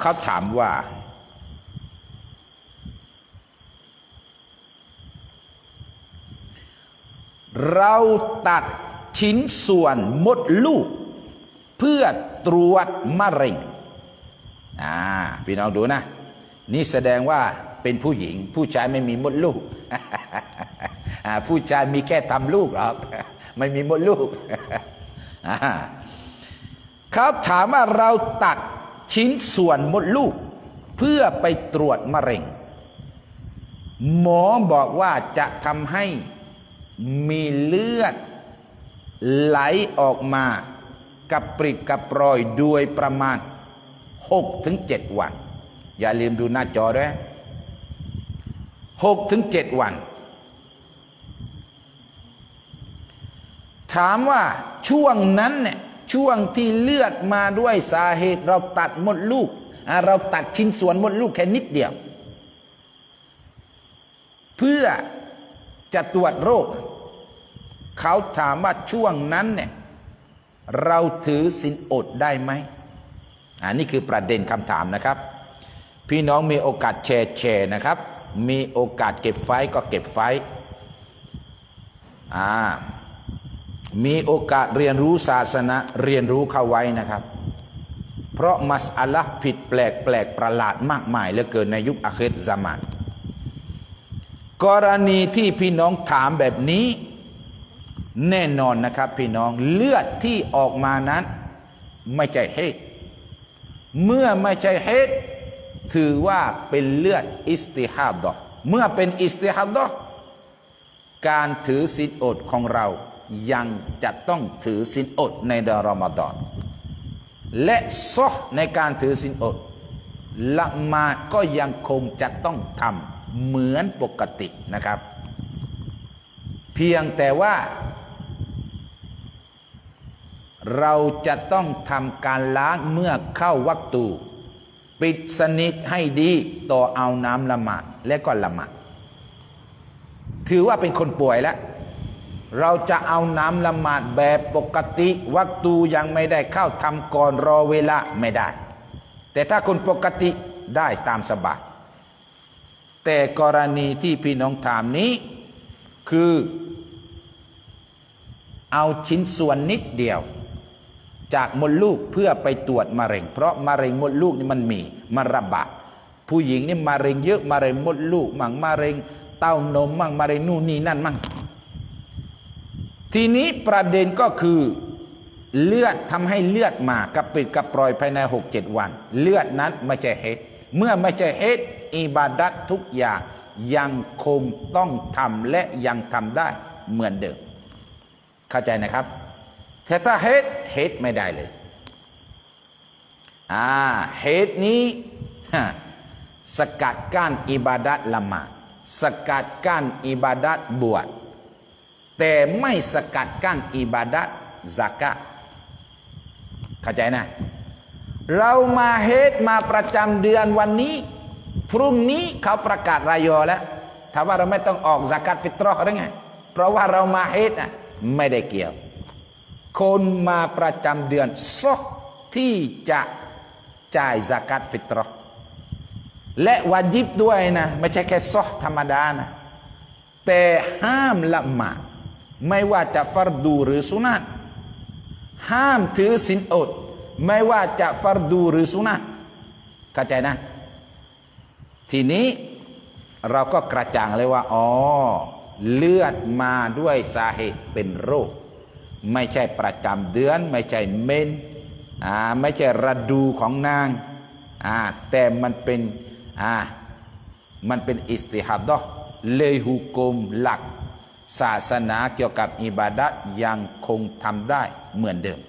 เขาถามว่า เราตัดชิ้นส่วนมดลูก เพื่อตรวจมะเร็งอ่าพี่น้องดูนะ นี่แสดงว่าเป็นผู้หญิง ผู้ชายไม่มีมดลูกผู้ชายมีแค่ทำลูกหรอกไม่มีมดลูกเขาถามว่าเราตัด ชิ้นส่วนมดลูก เพื่อไปตรวจมะเร็ง หมอบอกว่าจะทำให้มีเลือดไหลออกมากระปริดกระปรอยโดยประมาณ6ถึง7วัน อย่าลืมดูหน้าจอด้วย6ถึง7วัน ถามว่าช่วงนั้นเนี่ย ช่วงที่เลือดมาด้วยสาเหตุ เราตัดมดลูก เราตัดชิ้นส่วนมดลูกแค่นิดเดียว เพื่อจะตรวจโรค เขาถามว่าช่วงนั้นเนี่ยเราถือสินอดได้ไหมอันนี้คือประเด็นคำถามนะครับ พี่น้องมีโอกาสแชร์แชร์นะครับ มีโอกาสเก็บไฟก็เก็บไฟอ่า มีโอกาสเรียนรู้ศาสนาเรียนรู้เข้าไว้นะครับ เพราะมัสอัลลผิดแปลกแปลกประหลาดมากมายเหลือเกินในยุคอาคิรซามานกรณีที่พี่น้องถามแบบนี้ แน่นอนนะครับ พี่น้องเลือดที่ออกมานั้น ไม่ใช่เฮตเมื่อไม่ใช่เฮตถือว่าเป็นเลือดอิสติฮาดะเมื่อเป็นอิสติฮาดะการถือศีลอดของเรา ยังจะต้องถือศีลอดในเดือนรอมฎอนและซอในการถือศีลอดละมาดก็ยังคงจะต้องทำเหมือนปกตินะครับ เพียงแต่ว่า เราจะต้องทำการล้างเมื่อเข้าวักตู ปิดสนิทให้ดีต่อเอาน้ำละหมาดและก็ละหมาดถือว่าเป็นคนป่วยแล้ว เราจะเอาน้ำละหมาดแบบปกติวักตูยังไม่ได้เข้าทำก่อนรอเวลาไม่ได้ แต่ถ้าคนปกติได้ตามสบายแต่กรณีที่พี่น้องถามนี้ คือเอาชิ้นส่วนนิดเดียว จากมดลูกเพื่อไปตรวจมะเร็ง เพราะมะเร็งมดลูกนี่มันมีมันระบาดผู้หญิงนี่มะเร็งเยอะมะเร็งมดลูกมั่งมะเร็งเต้านมมั่งมะเร็งนู่นนี่นั่นมั่ง ทีนี้ประเด็นก็คือเลือดทำให้เลือดมากระปิดกระปรอยภายในหกเจ็ดวัน เลือดนั้นไม่ใช่เฮตเมื่อไม่ใช่เฮตอิบาดัตทุกอย่างยังคงต้องทำและยังทำได้เหมือนเดิม เข้าใจนะครับ แต่ถ้าเฮตเฮตไม่ได้เลยอ่าเฮตนี้สกัดกั้นอิบาดัตละหมาดสกัดกั้นอิบาดัตบวช แต่ไม่สกัดกั้นอิบาดัตซากะเข้าใจนะ เรามาเฮตมาประจำเดือนวันนี้ พรุ่งนี้เขาประกาศรายอแล้วถามว่าเราไม่ต้องออกสกัดฟิตรอหรือไง เพราะว่าเรามาเฮตอะไม่ได้เกี่ยว คนมาประจำเดือนซอกที่จะจ่ายสกัดฟิตรอและวาจิบด้วยนะ ไม่ใช่แค่ซอกธรรมดานะ แต่ห้ามละหมาด ไม่ว่าจะฟัรดูหรือสุนัตห้ามถือสินอด ไม่ว่าจะฟัรดูหรือสุนัตเข้าใจนะ ทีนี้เราก็กระจ่างเลยว่า อ๋อ เลือดมาด้วยสาเหตุเป็นโรค ไม่ใช่ประจำเดือน ไม่ใช่เมนอ่าไม่ใช่ระดูของนางอ่าแต่มันเป็นอ่ามันเป็นอิสติฮัดดะเลยหุกมหลัก ศาสนาเกี่ยวกับอิบาดะยังคงทำได้เหมือนเดิม